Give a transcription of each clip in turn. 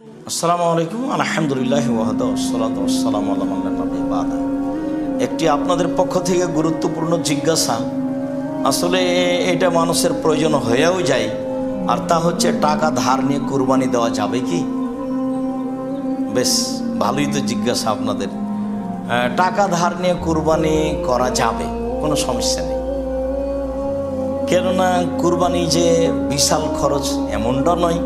আসসালামু আলাইকুম, আলহামদুলিল্লাহ একটি আপনাদের পক্ষ থেকে গুরুত্বপূর্ণ জিজ্ঞাসা, আসলে এটা মানুষের প্রয়োজন হয়েও যায়, আর তা হচ্ছে টাকা ধার নিয়ে কুরবানি দেওয়া যাবে কি? বেশ, ভালোই তো জিজ্ঞাসা আপনাদের। টাকা ধার নিয়ে কুরবানি করা যাবে, কোনো সমস্যা নেই। কেননা কুরবানি যে বিশাল খরচ, এমনটা নয়।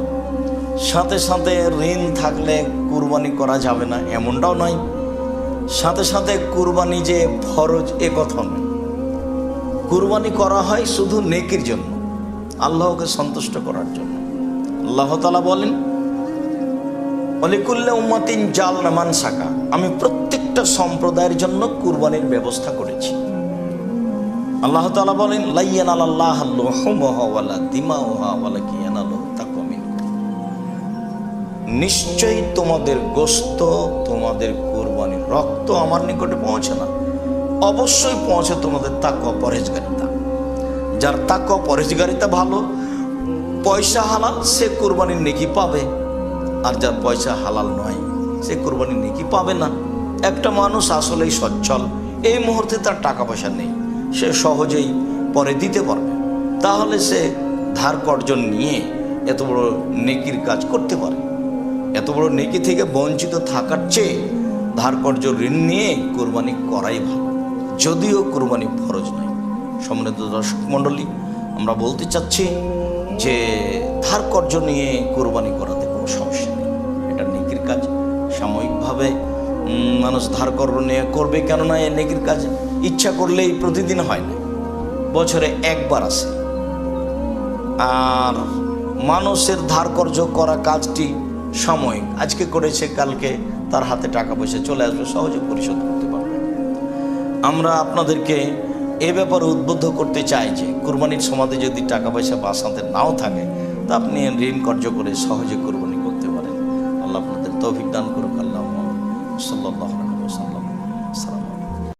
সাথে সাথে ঋণ থাকলে কুরবানি করা যাবে না, এমনটাও নয়। সাথে সাথে কুরবানি যে ফরজ, এ কথা নয়। কুরবানি করা হয় শুধু নেকির জন্য, আল্লাহকে সন্তুষ্ট করার জন্য। আল্লাহ তালা বলেন অলিকুল্লে উম্মাতিন জাল নামান শাখা আমি প্রত্যেকটা সম্প্রদায়ের জন্য কুরবানির ব্যবস্থা করেছি। আল্লাহ তালা বলেন লাইয়ান আল্লাহ দিমা ওহা তাকমিন নিশ্চয়ই তোমাদের গোস্ত, তোমাদের কুরবানির রক্ত আমার নিকটে পৌঁছে না। অবশ্যই পৌঁছে তোমাদের তাকওয়া পরেজগারিতা যার তাকওয়া পরেজগারিতা ভালো, পয়সা হালাল, সে কুরবানির নেকি পাবে। আর যার পয়সা হালাল নয়, সে কুরবানির নেকি পাবে না। একটা মানুষ আসলেই সচ্ছল, এই মুহূর্তে তার টাকা পয়সা নেই। সে সহজেই পরে দিতে পারবে। তাহলে সে ধার কর্জন নিয়ে এত বড় নেকির কাজ করতে পারে। এত বড় নেকি থেকে বঞ্চিত থাকার চেয়ে ধার কর্য ঋণ নিয়ে কোরবানি করাই ভালো। যদিও কোরবানি ফরজ নয়। সম্মানিত দর্শক মণ্ডলী, আমরা বলতে চাচ্ছি যে ধার কর্য নিয়ে কোরবানি করাতে কোনো সমস্যা নেই। এটা নেকির কাজ। সাময়িকভাবে মানুষ ধার কর্য নিয়ে করবে কেননা এ নেকির কাজ ইচ্ছা করলেই প্রতিদিন হয় না। বছরে একবার আসে। আর মানুষের ধার করা কাজটি সাময়িক আজকে করেছে, কালকে তার হাতে টাকা পয়সা চলে আসবে, সহজে পরিশোধ করতে পারবে। আমরা আপনাদেরকে এ ব্যাপারে উদ্বুদ্ধ করতে চাই যে, কোরবানির সমাধে যদি টাকা পয়সা বাসাতে নাও থাকে, তা আপনি ঋণ কার্য করে সহজে কোরবানি করতে পারেন। আল্লাহ আপনাদের তৌফিক দান করুক। আল্লাহ সাল্লাহ সাল্লাম